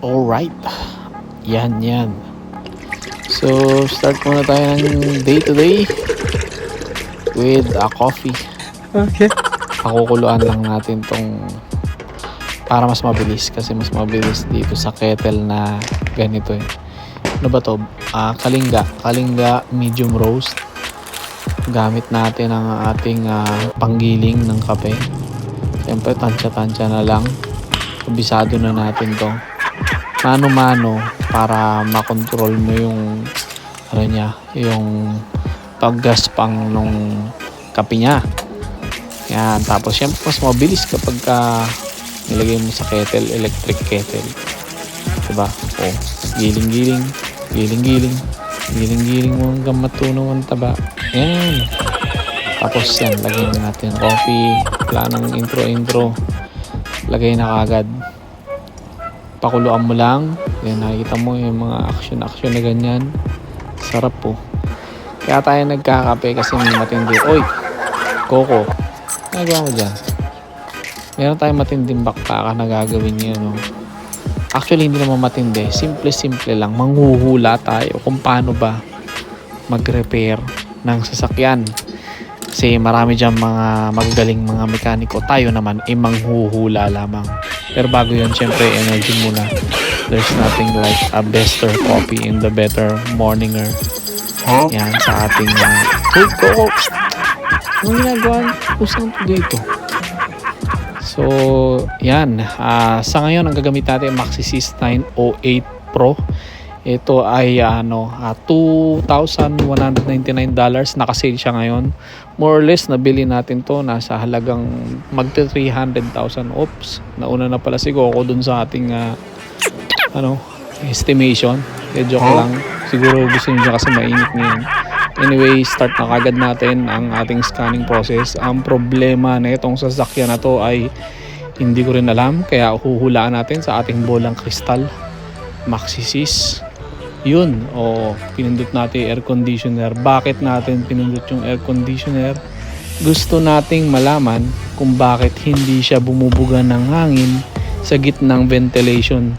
Alright. Yan, yan. So, start muna tayo ng day to day with a coffee. Okay. Pakukuluan lang natin tong para mas mabilis kasi mas mabilis dito sa kettle na ganito eh. Ano ba to? Ah, kalinga. Kalinga medium roast. Gamit natin ang ating ah, panggiling ng kape. Siyempre, tansya-tansya na lang. Kabisado na natin to. Mano-mano para makontrol mo yung ano niya, yung paggaspang nung kape niya. Yan. Tapos, syempre, mas mabilis kapag ka nilagay mo sa kettle, electric kettle. Diba? O, giling-giling, giling-giling, giling-giling mo hanggang matunaw ang taba. Yan. Tapos yan, lagyan natin ng coffee. Wala nang intro-intro. Lagay na kagad. Pakuluan mo lang. Yan, nakikita mo yung mga action-action na ganyan. Sarap po. Kaya tayo nagkakape kasi may matindi. Oy! Coco. Nagawa mo dyan. Meron tayong matinding bakbaka na gagawin niyo, no? Actually, hindi naman matindi. Simple-simple lang. Manghuhula tayo kung paano ba mag-repair ng sasakyan. Kasi marami dyan mga magagaling mga mekaniko. Tayo naman, ay manghuhula lamang. Pero bago yun, syempre, energy muna. There's nothing like a better coffee in the better morninger. Yan, sa ating... Uh, Uy, Coco! Anong ginagawa? Usang to dito. So, yan. Ah, sa ngayon, ang gagamit natin Maxisys 908 Pro. Ito ay ano, ah, $2,199. Nakasale siya ngayon. More or less, nabili natin to nasa halagang magta 300,000 ops. Nauna na pala si Coco dun sa ating ah, ano, estimation. Eh, joke lang. Siguro gusto niyo kasi mainit ngayon. Anyway, start na kagad natin ang ating scanning process. Ang problema na itong sasakyan na to ay hindi ko rin alam. Kaya huhulaan natin sa ating bolang kristal. Maxisys. Yun. O pinindot natin air conditioner. Bakit natin pinindot yung air conditioner? Gusto nating malaman kung bakit hindi siya bumubuga ng hangin sa gitnang ventilation.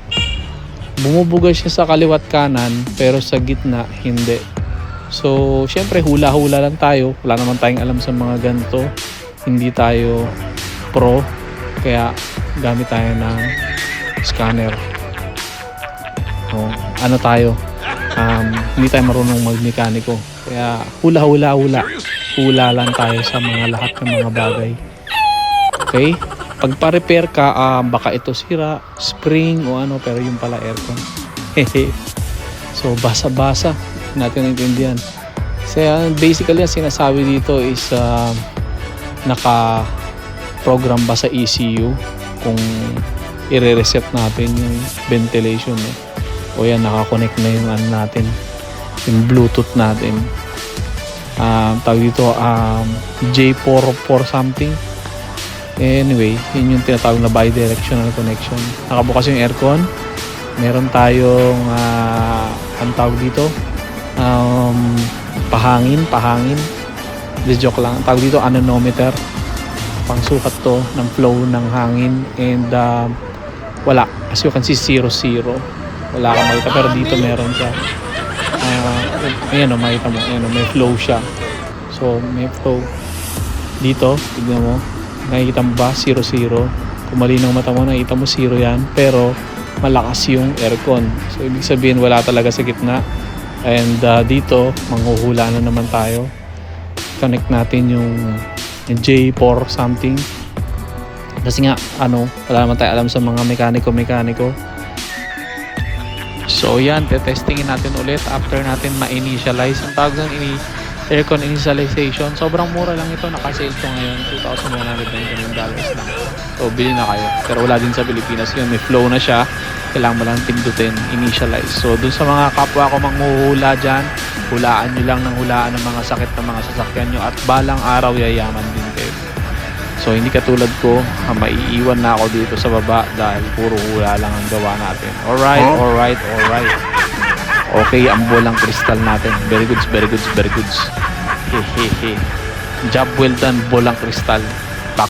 Bumubuga siya sa kaliwat kanan pero sa gitna hindi. So, syempre hula-hula lang tayo. Wala naman tayong alam sa mga ganito. Hindi tayo pro. Kaya gamit tayo ng scanner. O, ano tayo? Um, hindi tayo marunong magmekaniko. Kaya hula-hula-hula. Hula lang tayo sa mga lahat ng mga bagay. Okay? Pag pa-repair ka, ah, baka ito sira, spring o ano, pero yung pala aircon. so, basa-basa natin naintindihan. Kasi uh, basically ang sinasabi dito is uh, naka program ba sa ECU kung i-reset natin yung ventilation eh. O yan nakakonect na yung ano natin yung bluetooth natin um, tawag dito um, J44 something anyway yun yung tinatawag na bidirectional connection nakabukas yung aircon meron tayong uh, ang tawag dito um, pahangin, pahangin. The joke lang. Ang tawag dito anemometer. Pangsukat to ng flow ng hangin and uh, wala. As you can see, zero zero. Wala kang makita pero dito meron siya. Uh, ayan o, makita mo. Ayan o, may flow siya. So, may flow. Dito, tignan mo. Nakikita mo ba? Zero zero. Kung malinaw mata mo, nakikita mo zero yan. Pero, malakas yung aircon. So, ibig sabihin, wala talaga sa gitna And uh, dito, manghuhula na naman tayo. Connect natin yung J4 something. Kasi nga, ano, wala naman tayo alam sa mga mekaniko-mekaniko. So yan, tetestingin natin ulit after natin ma-initialize. Ang tawag ng ini aircon initialization. Sobrang mura lang ito. Naka-sale to ngayon. $2,199 lang. So, bili na kayo. Pero wala din sa Pilipinas yun. May flow na siya. Kailangan mo lang pindutin, initialize. So, dun sa mga kapwa ko manghuhula dyan, hulaan nyo lang ng hulaan ng mga sakit ng mga sasakyan nyo at balang araw yayaman din. So, hindi katulad ko, ah, maiiwan na ako dito sa baba dahil puro hula lang ang gawa natin. Alright, Huh? alright, alright. Okay, ang bolang kristal natin. Very good, very good, very good. Hehehe. Job well done, bolang kristal.